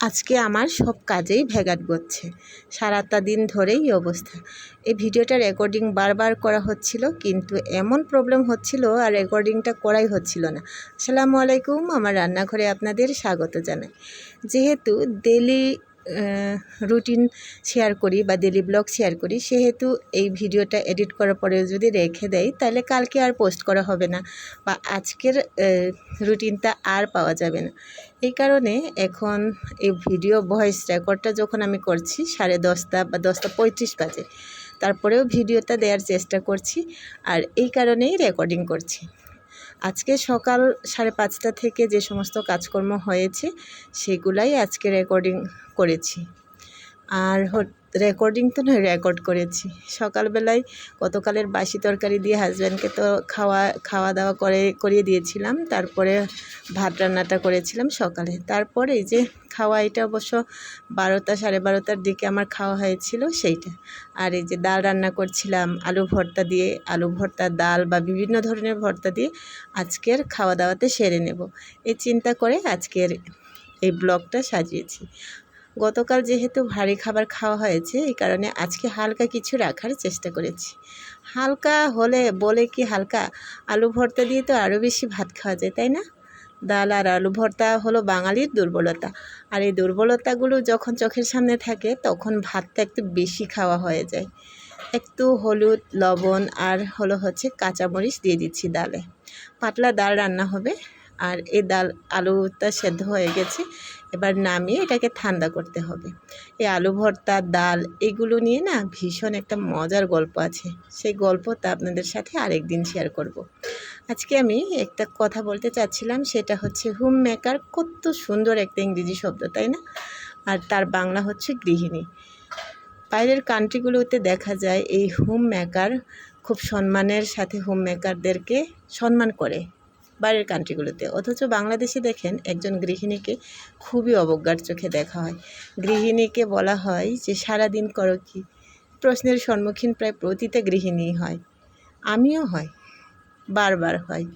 আজকে আমার সব কাজেই ভেগাট করছে সারাটা দিন ধরেই অবস্থা। এই ভিডিওটা রেকর্ডিং বারবার করা হচ্ছিল, কিন্তু এমন প্রবলেম হচ্ছিল আর রেকর্ডিংটা করাই হচ্ছিল না। আসসালামু আলাইকুম, আমার রান্নাঘরে আপনাদের স্বাগত জানাই। যেহেতু ডেলি রুটিন শেয়ার করি বা ডেলি ব্লগ শেয়ার করি, সেহেতু এই ভিডিওটা এডিট করার পরে যদি রেখে দেয় তাহলে কালকে আর পোস্ট করা হবে না বা আজকের রুটিনটা আর পাওয়া যাবে না। এই কারণে এখন এই ভিডিও ভয়েস রেকর্ডটা যখন আমি করছি সাড়ে দশটা বা দশটা পঁয়ত্রিশ বাজে, তারপরেও ভিডিওটা দেওয়ার চেষ্টা করছি আর এই কারণেই রেকর্ডিং করছি। আজকে সকাল সাড়ে পাঁচটা থেকে যে সমস্ত কাজকর্ম হয়েছে সেগুলাই আজকে রেকর্ডিং করেছি। আর রেকর্ডিং তো নয় রেকর্ড করেছি। সকালবেলায় গতকালের বাসি তরকারি দিয়ে হাজব্যান্ডকে তো খাওয়া খাওয়া দাওয়া করে, করিয়ে দিয়েছিলাম। তারপরে ভাত রান্নাটা করেছিলাম সকালে। তারপরে এই যে খাওয়া, এটা অবশ্য বারোটা, সাড়ে বারোটার দিকে আমার খাওয়া হয়েছিল সেইটা। আর এই যে ডাল রান্না করছিলাম, আলু ভর্তা দিয়ে, আলু ভর্তা, ডাল বা বিভিন্ন ধরনের ভর্তা দিয়ে আজকের খাওয়া দাওয়াতে সেরে নেব। এই চিন্তা করে আজকের এই ব্লগটা সাজিয়েছি। গতকাল যেহেতু ভারী খাবার খাওয়া হয়েছে, এই কারণে আজকে হালকা কিছু রাখার চেষ্টা করেছি। হালকা হলে বলে কি হালকা? আলু ভর্তা দিয়ে তো আরও বেশি ভাত খাওয়া যায়, তাই না? ডাল আর আলু ভর্তা হলো বাঙালির দুর্বলতা। আর এই দুর্বলতাগুলো যখন চোখের সামনে থাকে, তখন ভাতটা একটু বেশি খাওয়া হয়ে যায়। একটু হলুদ, লবণ আর হলো হচ্ছে কাঁচামরিচ দিয়ে দিচ্ছি ডালে। পাতলা ডাল রান্না হবে। আর এই ডাল আলুটা সেদ্ধ হয়ে গেছে। এবার নামিয়ে এটাকে ঠান্ডা করতে হবে। এই আলু ভর্তা, ডাল এগুলো নিয়ে না ভীষণ একটা মজার গল্প আছে। সেই গল্পটা আপনাদের সাথে আরেক দিন শেয়ার করব। আজকে আমি একটা কথা বলতে চাচ্ছিলাম, সেটা হচ্ছে হোম মেকার কত সুন্দর একটা ইংরেজি শব্দ, তাই না? আর তার বাংলা হচ্ছে গৃহিণী। বাইরের কান্ট্রিগুলোতে দেখা যায় এই হোম মেকার খুব সম্মানের সাথে হোম মেকারদেরকে সম্মান করে। বাইরের কান্ট্রিগুলোতে অথচ বাংলাদেশে দেখেন একজন গৃহিণীকে খুবই অবজ্ঞার চোখে দেখা হয়। গৃহিণীকে বলা হয় যে, সারাদিন করো কি? প্রশ্নের সম্মুখীন প্রায় প্রতিটা গৃহিণী হয়। আমিও হয়, বারবার হয়।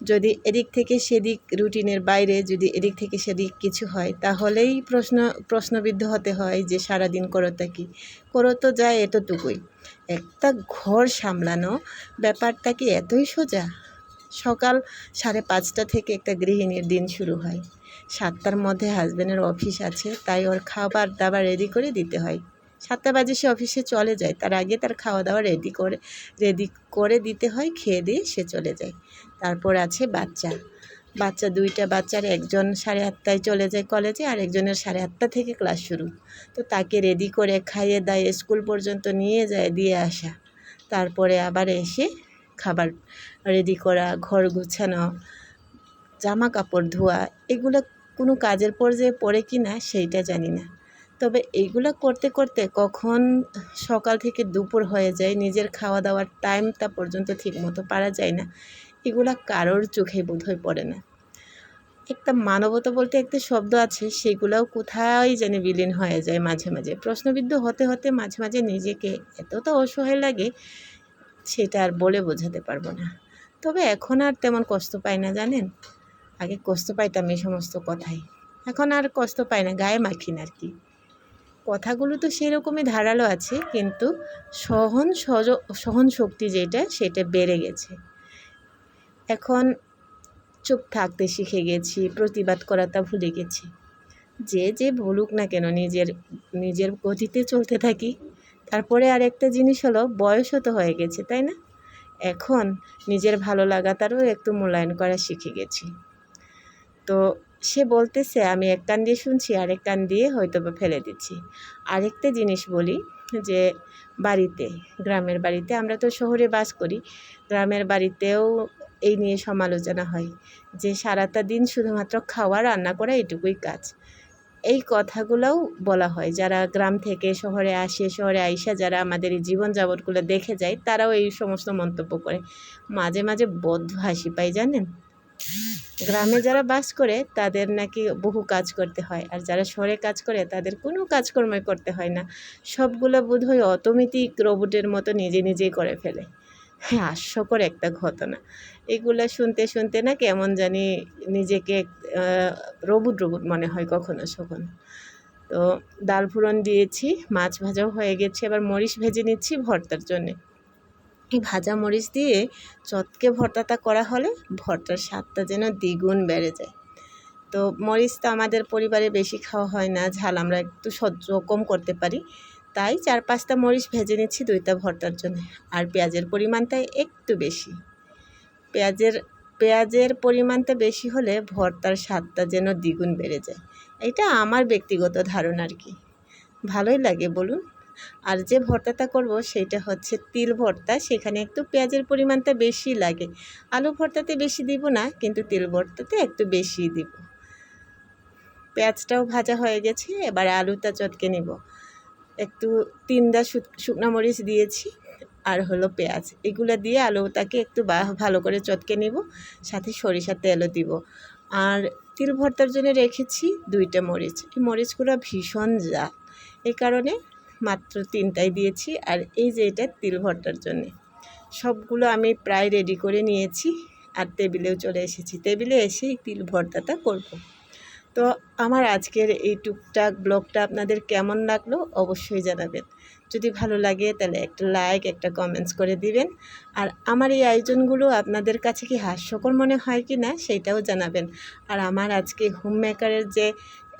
যদি এদিক থেকে সেদিক রুটিনের বাইরে, যদি এদিক থেকে সেদিক কিছু হয়, তাহলেই প্রশ্ন, প্রশ্নবিদ্ধ হতে হয় যে, সারাদিন করোটা কি? করো তো যায় এতটুকুই। একটা ঘর সামলানো ব্যাপারটা কি এতই সোজা? সকাল সাড়ে পাঁচটা থেকে একটা গৃহিণীর দিন শুরু হয়। সাতটার মধ্যে হাজব্যান্ডের অফিস আছে, তাই ওর খাবার দাবার রেডি করে দিতে হয়। সাতটা বাজে সে অফিসে চলে যায়, তার আগে তার খাওয়া দাওয়া রেডি করে রেডি করে দিতে হয়, খেয়ে দিয়ে সে চলে যায়। তারপর আছে বাচ্চা। বাচ্চা দুইটা, বাচ্চার একজন সাড়ে আটটায় চলে যায় কলেজে আর একজনের সাড়ে আটটা থেকে ক্লাস শুরু। তো তাকে রেডি করে খাইয়ে দায়ে স্কুল পর্যন্ত নিয়ে যায়, দিয়ে আসা। তারপরে আবার এসে খাবার রেডি করা, ঘর গুছানো জামা কাপড় ধোয়া, এগুলো কোনো কাজের পর্যায়ে পড়ে কি না সেইটা জানি না। তবে এইগুলো করতে করতে কখন সকাল থেকে দুপুর হয়ে যায়, নিজের খাওয়া দাওয়ার টাইমটা পর্যন্ত ঠিকমতো পারা যায় না, এগুলা কারোর চোখে বোধহয় পড়ে না। একটা মানবতা বলতে একটা শব্দ আছে, সেগুলোও কোথায় যেন বিলীন হয়ে যায় মাঝে মাঝে। প্রশ্নবিদ্ধ হতে হতে মাঝে মাঝে নিজেকে এতটা অসহায় লাগে সেটা আর বলে বোঝাতে পারব না। তবে এখন আর তেমন কষ্ট পাই না, জানেন? আগে কষ্ট পাইতাম এই সমস্ত কথাই। এখন আর কষ্ট পাই না, গায়ে মাখি না আর কি। কথাগুলো তো সেরকমই ধারালো আছে, কিন্তু সহন সজ, সহন শক্তি যেটা, সেটা বেড়ে গেছে। এখন চুপ থাকতে শিখে গেছি, প্রতিবাদ করাটা ভুলে গেছি। যে যে বলুক না কেন, নিজের নিজের গতিতে চলতে থাকি। তারপরে আর একটা জিনিস হলো, বয়সও তো হয়ে গেছে, তাই না? এখন নিজের ভালো লাগাটারও একটু মূল্যায়ন করা শিখে গেছি। তো সে বলতেছে, আমি এক কান দিয়ে শুনছি, আরেক কান দিয়ে হয়তো বা ফেলে দিচ্ছি। আরেকটা জিনিস বলি, যে বাড়িতে, গ্রামের বাড়িতে, আমরা তো শহরে বাস করি, গ্রামের বাড়িতেও এই নিয়ে সমালোচনা হয়, যে সারাটা দিন শুধুমাত্র খাওয়া, রান্না করা এটুকুই কাজ। এই কথাগুলোও বলা হয়। যারা গ্রাম থেকে শহরে আসে, শহরে আইসা যারা আমাদের এই জীবনযাপনগুলো দেখে যায়, তারাও এই সমস্ত মন্তব্য করে। মাঝে মাঝে বদ্ধ হাসি পাই, জানেন? গ্রামে যারা বাস করে, তাদের নাকি বহু কাজ করতে হয়। আর যারা শহরে কাজ করে, তাদের কোনো কাজকর্মই করতে হয় না। সবগুলো বোধ হয় অটোমেটিক রোবটের মতো নিজে নিজেই করে ফেলে। হাস্যকর একটা ঘটনা। এগুলো শুনতে শুনতে না কেমন জানি নিজেকে রবুট রবুট মনে হয় কখনো, সখনো। তো ডাল ফোড়ন দিয়েছি, মাছ ভাজাও হয়ে গেছে, এবার মরিচ ভেজে নিচ্ছি ভর্তার জন্যে। এই ভাজা মরিচ দিয়ে চটকে ভর্তাটা করা হলে ভর্তার স্বাদটা যেন দ্বিগুণ বেড়ে যায়। তো মরিচ তো আমাদের পরিবারে বেশি খাওয়া হয় না, ঝাল আমরা একটু সহ্য কম করতে পারি। তাই চার পাঁচটা মরিচ ভেজে নিচ্ছি, দুইটা ভর্তার জন্য। আর পেঁয়াজের পরিমাণটা একটু বেশি। পেঁয়াজের পেঁয়াজের পরিমাণটা বেশি হলে ভর্তার স্বাদটা যেন দ্বিগুণ বেড়ে যায়। এটা আমার ব্যক্তিগত ধারণা আর কি। ভালোই লাগে, বলুন। আর যে ভর্তাটা করব সেটা হচ্ছে তিল ভর্তা। সেখানে একটু পেঁয়াজের পরিমাণটা বেশি লাগে। আলু ভর্তাতে বেশি দিব না, কিন্তু তিল ভর্তাতে একটু বেশি দিব। পেঁয়াজটাও ভাজা হয়ে গেছে, এবার আলুটা চটকে নিব। একটু তিনটা শুকনো মরিচ দিয়েছি আর হলো পেঁয়াজ। এগুলো দিয়ে আলুটাকে একটু ভালো করে চটকে নিব, সাথে সরিষার তেলও দিব। আর তিল ভর্তার জন্য রেখেছি দুইটা মরিচ। এই মরিচগুলো ভীষণ জাল। এই কারণে মাত্র তিনটাই দিয়েছি আর এই যে এটা তিল ভর্তার জন্যে। সবগুলো আমি প্রায় রেডি করে নিয়েছি আর টেবিলেও চলে এসেছি। টেবিলে এসে তিল ভর্তাটা করব। তো আমার আজকের এই টুকটাক ব্লগটা আপনাদের কেমন লাগল অবশ্যই জানাবেন। যদি ভালো লাগে তাহলে একটা লাইক, একটা কমেন্টস করে দিবেন। আর আমার এই আয়োজনগুলো আপনাদের কাছে কি হাস্যকর মনে হয় কি না সেটাও জানাবেন। আর আমার আজকে হোম মেকারের যে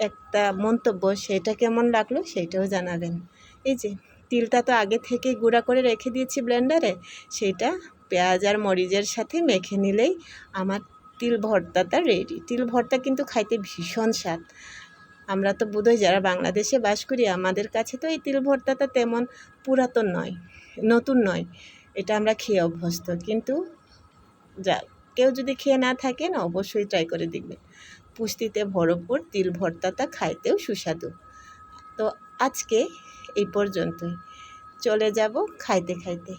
একটা মন্তব্য সেটা কেমন লাগল সেটাও জানাবেন। এই যে তিলটা তো আগে থেকেই গুঁড়া করে রেখে দিয়েছি ব্লেন্ডারে, সেটা পেঁয়াজ আর মরিচের সাথে মেখে নিলেই আমার তিল ভর্তাটা রেডি তিল ভর্তা কিন্তু খাইতে ভীষণ স্বাদ। আমরা তো বোধহয় যারা বাংলাদেশে বাস করি, আমাদের কাছে তো এই তিল ভর্তাটা তেমন পুরাতন নয়, নতুন নয়। এটা আমরা খেয়ে অভ্যস্ত। কিন্তু যা, কেউ যদি খেয়ে না থাকেন, অবশ্যই ট্রাই করে দেখবেন। পুষ্টিতে ভরপুর তিল ভর্তাটা খাইতেও সুস্বাদু। তো আজকে এই পর্যন্তই। চলে যাব খাইতে খাইতে।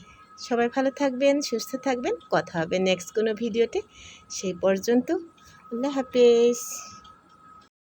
সবাই ভালো থাকবেন সুস্থ থাকবেন। কথা হবে নেক্সট কোনো ভিডিওতে সেই পর্যন্ত আল্লাহ হাফেজ।